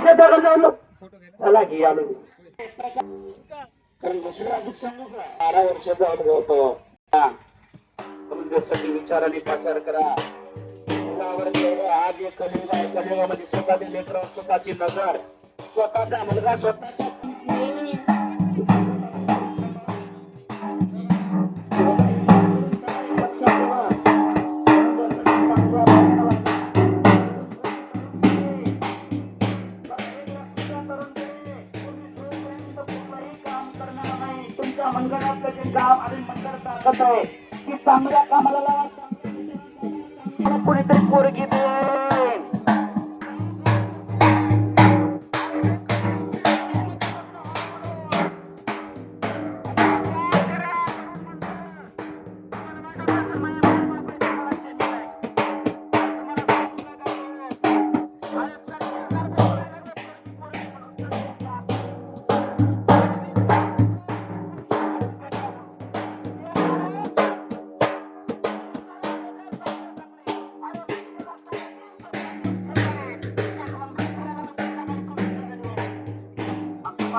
शेताकडे जाऊन चला घे आलो कारण दुसऱ्या अजून सांगू का बारा वर्षाचा अनुभव होतो हा. त्यासाठी विचार आणि प्रचार करा आज एक कलियुग आहे कलियुगामध्ये स्वतःचे लेकर स्वतःची नजर स्वतःचा मुलगा स्वतःचा मंगळातलं जे काम आणि मंगळ ताकद आहे की चांगल्या कामाला लावा. मला कोणीतरी पोरगी दे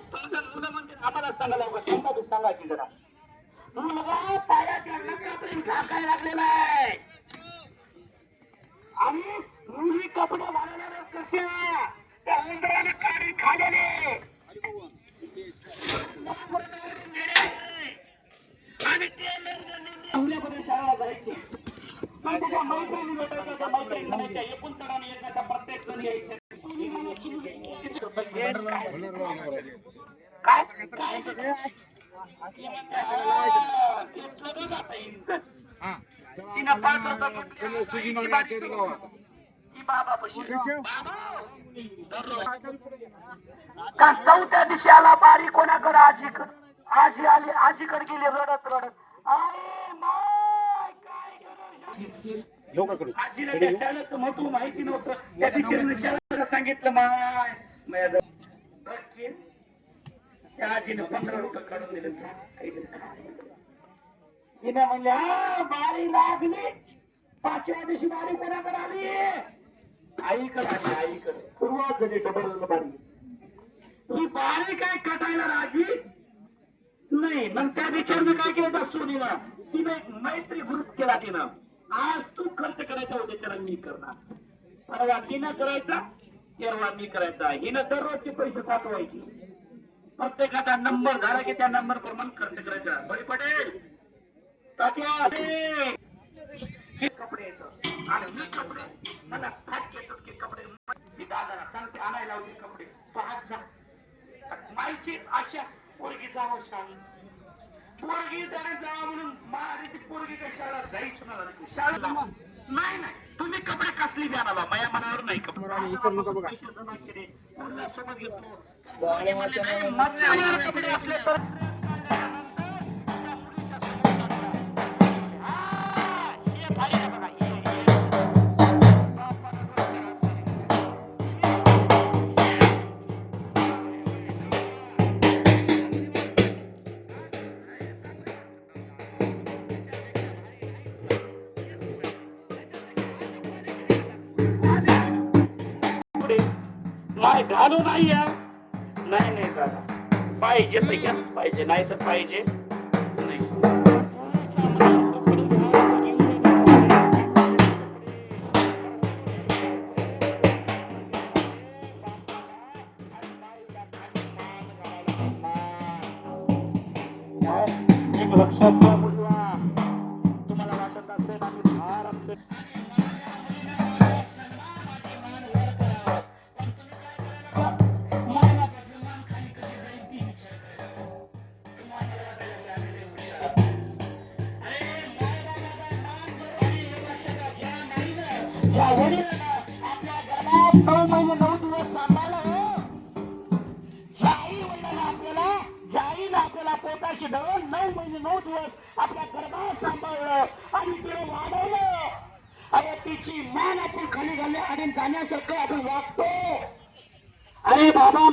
आम्हाला सांगा लवकर सांगा तू सांगा की जरा मुलगा पायाच्या नखापर्यंत झाकायला लागलेला आहे आणि मुली कपडे वाढवणार कसे? त्या उंदराने काढी खालेले आणि ते आपल्याकडे शाळा जायचे पण त्याच्या मैत्रिणी भेटायच्या त्या मैत्रिणी म्हणायच्या एकूण तराने एखादा प्रत्येक जण यायचे. काय. तिनं की चौथ्या दिवशी आला बारी कोणाकडे? आजीकडे आजी आली आजीकडे गेली रडत रडत. काय गरज? आजीला त्या शाळेचं महत्त्व माहिती नव्हतं. त्या दिवशी शाळेला सांगितलं माय माझं बघ त्या आजीने पंधरा रुपये काढून दिले. काहीतरी खायला. तिने म्हणले "हा, बारी लागली. पाचव्या दिवशी बारी कोणाकडे आली? आईकडे आली आईकडे. सुरुवात झाली डबल बारी. ही बारी काय कटायला राजी? नाही मग त्या विचारनं काय केलं सोनीला तिने एक मैत्री ग्रुप केला तिनं. आज तू खर्च करायचा म्हणजे उद्याच्याला मी करणार. परवा तिनं करायचा तेरवा मी करायचा. हिनं दररोजचे पैसे साठवायचे प्रत्येकाचा नंबर झाला की त्या नंबर प्रमाणे खर्च करायचा. बळी पटेल अरे! हे कपडे येतं. आणि मी कपडे. मला कपडे. मी दादाला सांगते आणायला लावते कपडे. पाहत जा. माईची आशा पोरगी जावं शाळेत. पोरगी जरा जावं म्हणून माझी ती पोरगी काही शाळा जायच नाही शाळेला नाही नाही तुम्ही कपडे कसली द्या मला माझ्या मनावर नाही कपडे "नाही, माझ्यावर कपडे असले तर पाय घालू नाही या नाही नाही दादा. पाहिजे तर घ्या पाहिजे नाही तर पाहिजे नाही. लक्षात पोटाची धरून नऊ महिने नऊ दिवस आपल्या गर्भात सांभाळलं आणि तिला वाढवलं अरे तिची मान आपण खाली घालणे आणि जाण्यासारखं आपण वागतो अरे बाबा